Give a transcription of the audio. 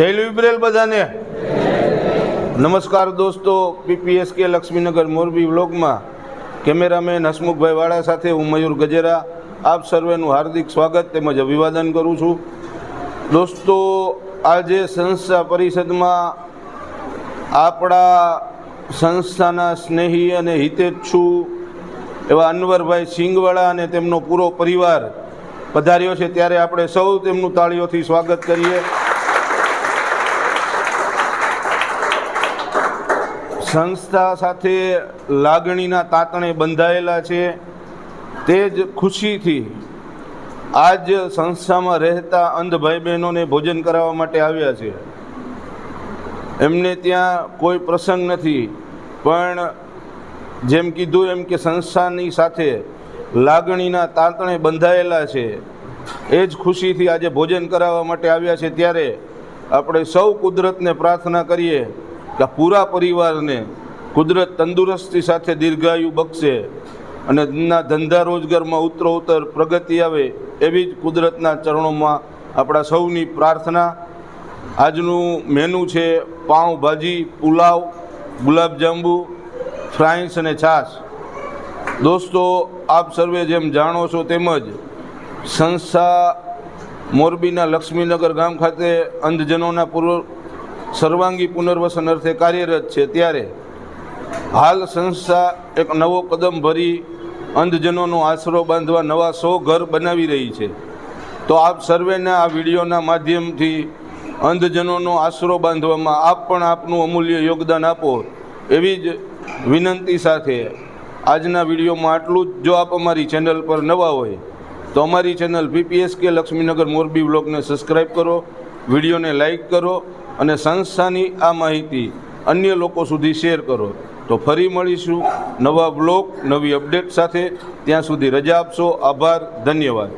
જય લિબરેલ બધાને. નમસ્કાર દોસ્તો પીપીએસ કે લક્ષ્મીનગર મોરબી બ્લોગમાં કેમેરામેન હસમુખભાઈ વાળા સાથે હું મયુર ગજેરા. આપ સર્વેનું હાર્દિક સ્વાગત તેમજ અભિવાદન કરું છું. દોસ્તો, આજે સંસ્થા પરિષદમાં આપણા સંસ્થાના સ્નેહી અને હિતેચ્છુ એવા અનવરભાઈ સિંગવાળા અને તેમનો પૂરો પરિવાર પધાર્યો છે. ત્યારે આપણે સૌ તેમનું તાળીઓથી સ્વાગત કરીએ. સંસ્થા સાથે લાગણીના તાતણે બંધાયેલા છે. તે જ ખુશીથી આજ સંસ્થામાં રહેતા અંધ ભાઈ બહેનોને ભોજન કરાવવા માટે આવ્યા છે. એમને ત્યાં કોઈ પ્રસંગ નથી, પણ જેમ કીધું એમ કે સંસ્થાની સાથે લાગણીના તાંતણે બંધાયેલા છે. એ જ ખુશીથી આજે ભોજન કરાવવા માટે આવ્યા છે. ત્યારે આપણે સૌ કુદરતને પ્રાર્થના કરીએ કે પૂરા પરિવારને કુદરત તંદુરસ્તી સાથે દીર્ઘાયુ બક્ષે અને ના ધંધા રોજગારમાં ઉત્તરોત્તર પ્રગતિ આવે એવી જ કુદરતના ચરણોમાં આપણા સૌની પ્રાર્થના. આજનું મેનુ છે પાઉંભાજી પુલાવ, ગુલાબજાંબુ, ફ્રાઇન્સ અને છાશ. દોસ્તો, આપ સર્વે જેમ જાણો છો તેમજ સંસ્થા મોરબીના લક્ષ્મીનગર ગામ ખાતે અંધજનોના પૂર્વ સર્વાંગી પુનર્વસન અર્થે કાર્યરત છે ત્યારે હાલ સંસ્થા એક નવો કદમ ભરી અંધજનોનો આશરો બાંધવા નવા સો ઘર બનાવી રહી છે. તો આપ સર્વેના આ વિડીયોના માધ્યમથી અંધજનોનો આશરો બાંધવામાં આપ પણ આપનું અમૂલ્ય યોગદાન આપો એવી જ વિનંતી સાથે આજના વિડીયોમાં આટલું જ. જો આપ અમારી ચેનલ પર નવા હોય તો અમારી ચેનલ પીપીએસ કે લક્ષ્મીનગર મોરબી બ્લોગને સબસ્ક્રાઈબ કરો, વિડીયોને લાઈક કરો અને સંસ્થાની આ માહિતી અન્ય લોકો સુધી શેર કરો તો ફરી મળીશું નવા બ્લોગ, નવી અપડેટ સાથે. ત્યાં સુધી રજા આપશો. આભાર. ધન્યવાદ.